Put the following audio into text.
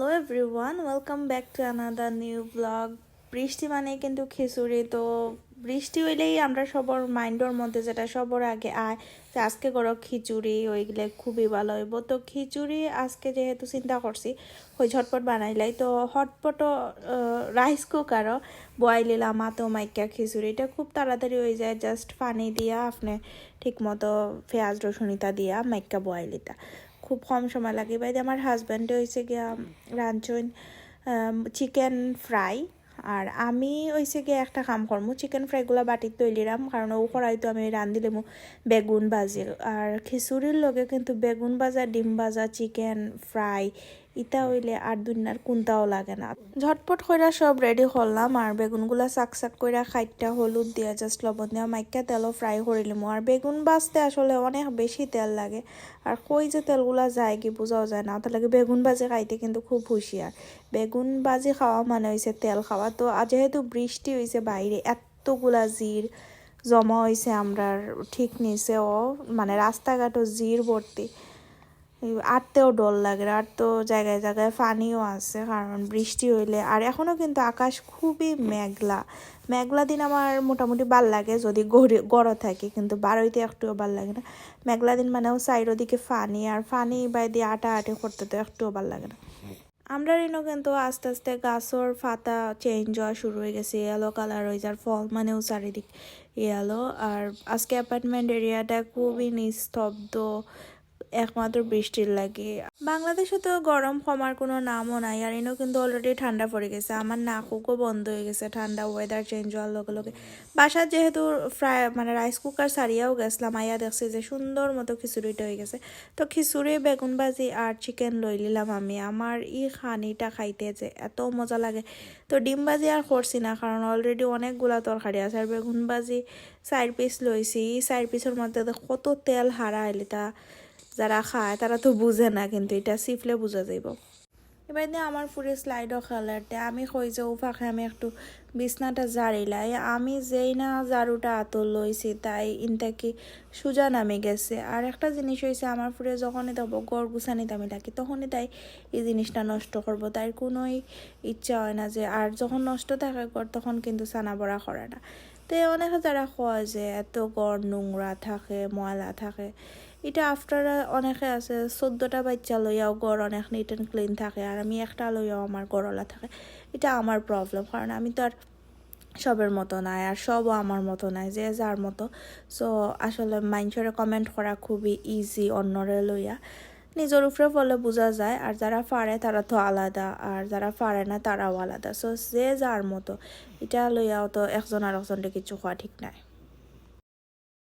Hello everyone welcome back to another new blog বৃষ্টি মানে কিন্তু খিচুড়ি, তো বৃষ্টি হইলেই আমরা সবার মাইন্ডের মধ্যে যেটা সবার আগে আয় যে আজকে করো খিচুড়ি, ওইগুলো খুবই ভালো হইব। তো খিচুড়ি আজকে যেহেতু চিন্তা করছি, ওই ঝটপট বানাইলাই। তো হটপটও রাইস কুকারও বয়াই নিলাম মাতো মাইকা খিচুড়ি। এটা খুব তাড়াতাড়ি হয়ে যায় জাস্ট পানি দিয়া আপনি ঠিক মতো পেঁয়াজ রসুনিতা দিয়া মাইকা বয়াইলিতা খুব কম সময় লাগে। বাইরে আমার হাজব্যান্ডে হয়েছে গিয়া রাঁধুন চিকেন ফ্রাই আর আমি হয়েছে গিয়ে একটা কাম করমু চিকেন ফ্রাইগুলো বাটিত তৈলিরাম কারণ ও করাই আমি আমি রান্ধিলেমু বেগুন বাজিল। আর খিচুড়ির লগে কিন্তু বেগুন বাজা ডিম ভাজা চিকেন ফ্রাই ইটা হইলে আর দুনিয়ার কোনটাও লাগে না। ঝটপট কইরা সব রেডি করলাম আর বেগুনগুলা চাক চাক কইরা খাইটটা হলুদ দিয়া জাস্ট লবণ দিয়া মাইকা তেলও ফ্রাই করিলাম আর বেগুন ভাজতে আসলে অনেক বেশি তেল লাগে। আর কই যে তেলগুলা যায় কি বোঝাও যায় না। তার লাগে বেগুন ভাজি খাইতে কিন্তু খুব হুঁশিয়ার। বেগুন ভাজি খাওয়া মানে হয়েছে তেল খাওয়া। তো যেহেতু বৃষ্টি হয়েছে বাইরে, এতগুলা জির জমা হয়েছে আমরার ঠিক নিচে ও মানে রাস্তাঘাটও জির ভর্তি। আটতেও ডর লাগে আর তো জায়গায় জায়গায় পানিও আছে, কারণ বৃষ্টি হইলে। আর এখনও কিন্তু আকাশ খুবই মেঘলা। মেঘলা দিন আমার মোটামুটি ভালো লাগে, যদি গড় থাকে, কিন্তু বারোইতে একটুও ভালো লাগে না। মেঘলা দিন মানেও সাইডের দিকে ফানি আর ফানি বাই দিয়ে আটা আটে করতে তো একটুও ভালো লাগে না। আমরা রিনো কিন্তু আস্তে আস্তে গাছর ফাতা চেঞ্জ হওয়া শুরু হয়ে গেছে ইয়েলো কালার হয়ে যার ফল মানেও চারিদিক ইয়েলো আর আজকে অ্যাপার্টমেন্ট এরিয়াটা খুবই নিস্তব্ধ একমাত্র বৃষ্টির লাগে। বাংলাদেশে তো গরম কমার কোনো নামও নাই, আর এনেও কিন্তু অলরেডি ঠান্ডা পড়ে গেছে। আমার নাকুকও বন্ধ হয়ে গেছে, ঠান্ডা ওয়েদার চেঞ্জ হওয়ার লগে লগে। বাসার যেহেতু ফ্রাই মানে রাইস কুকার সারিয়াও গেছিলাম আইয়া দেখছি যে সুন্দর মতো খিচুড়িটা হয়ে গেছে। তো খিচুড়ি, বেগুন ভাজি আর চিকেন লই নিলাম আমি। আমার ই খানিটা খাইতে যে এত মজা লাগে। তো ডিম ভাজি আর করছি না, কারণ অলরেডি অনেকগুলা তরকারি আছে। আর বেগুন ভাজি চার পিস লইছি। চার পিসের মধ্যে কত তেল হারা তা। যারা খায়, তারা তো বুঝে না কিন্তু এটা সিফলে বোঝা যাইব। এবার দিয়ে আমার পুরো স্লাইডও খেলারতে আমি কই যে উফাকে আমি একটু বিছনাটা জারিলাই আমি যেই না ঝাড়ুটা আতর লইছি তাই ইনটাকি সুজা নামে গেছে। আর একটা জিনিস হয়েছে আমার পুরে যখনই দেবো গড় গুছানিতে আমি থাকি তখনই তাই এই জিনিসটা নষ্ট করব তাই কোনোই ইচ্ছা হয় না যে আর যখন নষ্ট থাকে গড়, তখন কিন্তু সানা বড়া করে না। তো অনেকে যারা কয় যে এত গড় নোংরা থাকে, ময়লা থাকে। এটা আফটার অনেকে আছে, চোদ্দোটা বাচ্চা লইয়াও গড় অনেক নিট অ্যান্ড ক্লিন থাকে, আর আমি একটা লইয়াও আমার গড়লা থাকে। এটা আমার প্রবলেম কারণ আমি তো আর সবের মতো নাই, আর সবও আমার মতো নাই, যে যার মতো। সো আসলে মাইন্ডসরে কমেন্ট করা খুবই ইজি অন্যরে লইয়া। নিজের উপরে বলে বোঝা যায়, আর যারা পারে তারা তো আলাদা, আর যারা পারে না তারাও আলাদা। সো যে যার মতো, এটা লইয়াও তো একজন আর একজনকে কিছু হওয়া ঠিক নাই।